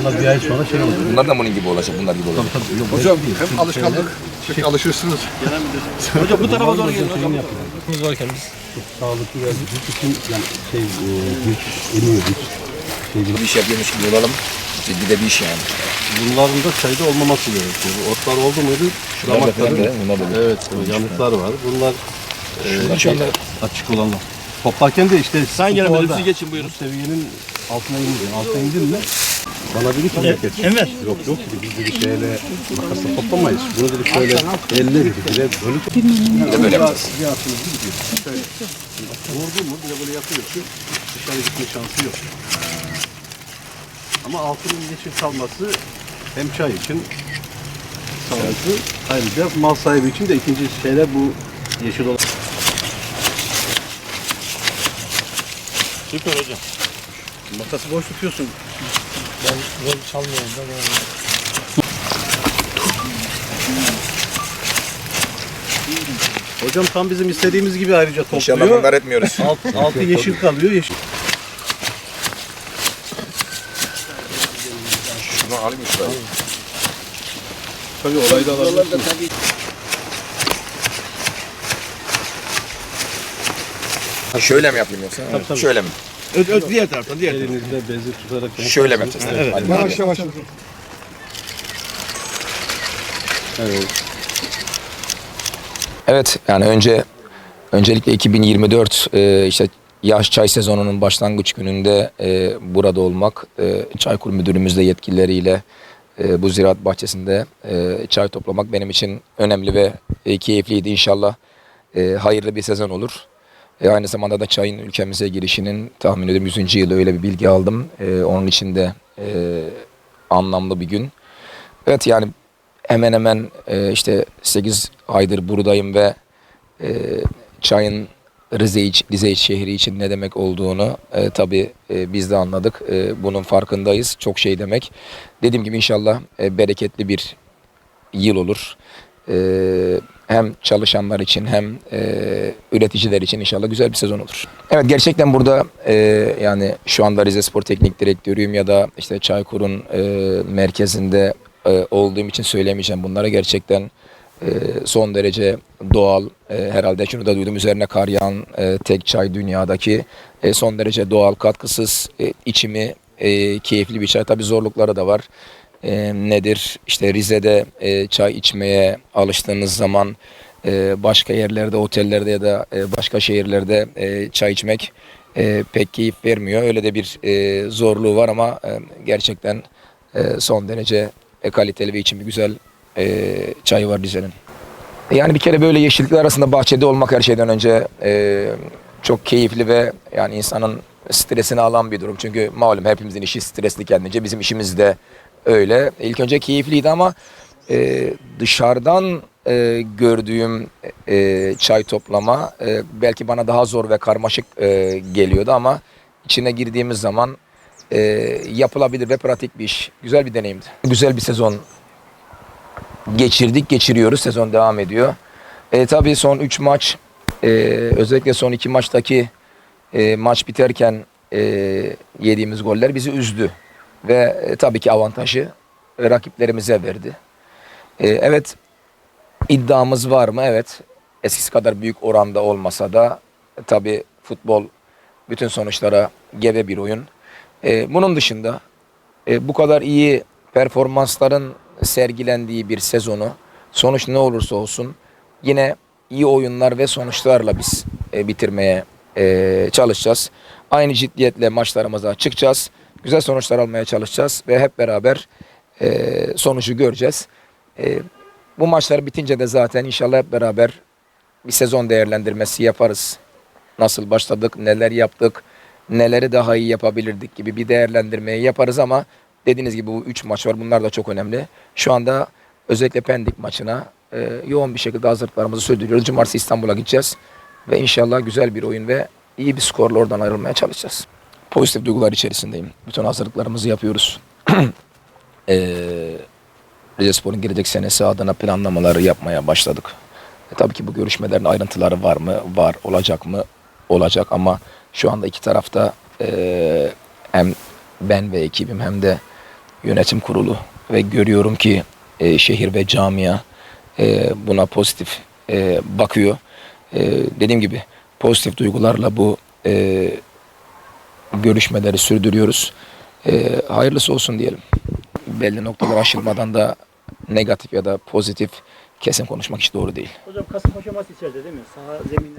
Bunlar bir ay sonra şey olacak. Bunlar da bunun gibi olacak, bunlar gibi olacak. Tabii, yok, Hocam değil. hem alışkanlık, peki alışırsınız. Hocam bu tarafa doğru gelin. Şeyini yapıyorlar. varken biz. Sağlıklı ve vücut için yani şey e, güç, emiyor güç. Şey, Bir iş yapıyormuş gibi olalım. Ciddi de bir iş yani. bunların da çayda olmaması gerekiyor. Otlar oldu muydu? Damakların-. Evet, yanıklar var. Bunlar e, anda açık olanlar. Toplarken de işte Sen gene siz geçin buyurun. Bu seviyenin altına indin. Altına indin mi? Bana dedi ki geç. Evet. Yok yok dedi biz dedi şöyle makasla toplamayız. Bunu dedi şöyle elle dedi bile böyle Bir de böyle yapacağız. bir atınız gibi gidiyor. Şöyle. Vurdu mu bir de böyle yapıyorsun. Dışarı gitme şansı yok. Ama altının yeşil kalması hem çay için sağlıklı ayrıca mal sahibi için de ikinci şeyler bu yeşil olan. Süper hocam. Makası boş tutuyorsun. Ben rol çalmıyorum. Ben Hocam tam bizim istediğimiz gibi ayrıca İnşallah topluyor. bunlar etmiyoruz. Alt, altı yeşil kalıyor. Yeşil. Şunu alayım şurayı. Tabii olayı da alabilirsin. Şöyle mi yapayım yoksa? tabii. Şöyle mi? Ö, ö, diğer taraftan, diğer taraftan. Elinizde bezi tutarak. Şöyle mi yapacağız? Evet. Hadi. Yavaş yavaş. Evet. Evet yani önce öncelikle 2024 e, işte yaş çay sezonunun başlangıç gününde e, burada olmak e, Çaykur müdürümüzle yetkilileriyle e, bu ziraat bahçesinde e, çay toplamak benim için önemli ve e, keyifliydi inşallah e, hayırlı bir sezon olur. E, aynı zamanda da çayın ülkemize girişinin tahmin ediyorum 100. yılı öyle bir bilgi aldım. E, onun için de e, anlamlı bir gün. Evet yani hemen hemen e, işte 8 aydır buradayım ve e, çayın Rize, Rize şehri için ne demek olduğunu e, tabii e, biz de anladık. E, bunun farkındayız. Çok şey demek. Dediğim gibi inşallah e, bereketli bir yıl olur. E, hem çalışanlar için hem e, üreticiler için inşallah güzel bir sezon olur. Evet gerçekten burada e, yani şu anda Rize Spor Teknik Direktörüyüm ya da işte Çaykur'un e, merkezinde e, olduğum için söylemeyeceğim bunlara. Gerçekten e, son derece doğal e, herhalde şunu da duydum üzerine kar yağan e, tek çay dünyadaki e, son derece doğal katkısız e, içimi e, keyifli bir çay. Tabi zorlukları da var E, nedir işte Rize'de e, çay içmeye alıştığınız zaman e, başka yerlerde otellerde ya da e, başka şehirlerde e, çay içmek e, pek keyif vermiyor öyle de bir e, zorluğu var ama e, gerçekten e, son derece e, kaliteli ve içimi güzel e, çayı var Rize'nin. Yani bir kere böyle yeşillikler arasında bahçede olmak her şeyden önce e, çok keyifli ve yani insanın stresini alan bir durum. Çünkü malum hepimizin işi stresli kendince. Bizim işimiz de öyle. İlk önce keyifliydi ama e, dışarıdan e, gördüğüm e, çay toplama e, belki bana daha zor ve karmaşık e, geliyordu ama içine girdiğimiz zaman e, yapılabilir ve pratik bir iş. Güzel bir deneyimdi. Güzel bir sezon geçirdik, geçiriyoruz. Sezon devam ediyor. E, tabii son 3 maç, e, özellikle son 2 maçtaki e, maç biterken e, yediğimiz goller bizi üzdü. Ve e, tabii ki avantajı e, rakiplerimize verdi. E, evet, iddiamız var mı? Evet. Eskisi kadar büyük oranda olmasa da e, tabii futbol bütün sonuçlara gebe bir oyun. E, bunun dışında e, bu kadar iyi performansların sergilendiği bir sezonu sonuç ne olursa olsun yine iyi oyunlar ve sonuçlarla biz e, bitirmeye e, çalışacağız. Aynı ciddiyetle maçlarımıza çıkacağız. Güzel sonuçlar almaya çalışacağız ve hep beraber e, sonucu göreceğiz. E, bu maçlar bitince de zaten inşallah hep beraber bir sezon değerlendirmesi yaparız. Nasıl başladık, neler yaptık, neleri daha iyi yapabilirdik gibi bir değerlendirmeyi yaparız ama dediğiniz gibi bu 3 maç var. Bunlar da çok önemli. Şu anda özellikle Pendik maçına e, yoğun bir şekilde hazırlıklarımızı sürdürüyoruz. Cumartesi İstanbul'a gideceğiz ve inşallah güzel bir oyun ve iyi bir skorla oradan ayrılmaya çalışacağız. Pozitif duygular içerisindeyim. Bütün hazırlıklarımızı yapıyoruz. Eee Rizespor'un gelecek senesi adına planlamaları yapmaya başladık. E, tabii ki bu görüşmelerin ayrıntıları var mı? Var. Olacak mı? Olacak ama şu anda iki tarafta e, hem ben ve ekibim hem de yönetim kurulu ve görüyorum ki e, şehir ve camia e, buna pozitif e, bakıyor. E, dediğim gibi pozitif duygularla bu e, görüşmeleri sürdürüyoruz. E, hayırlısı olsun diyelim. Belli noktalar aşılmadan da negatif ya da pozitif kesin konuşmak hiç doğru değil. Hocam Kasımpaşa maç içeride değil mi? Saha zemini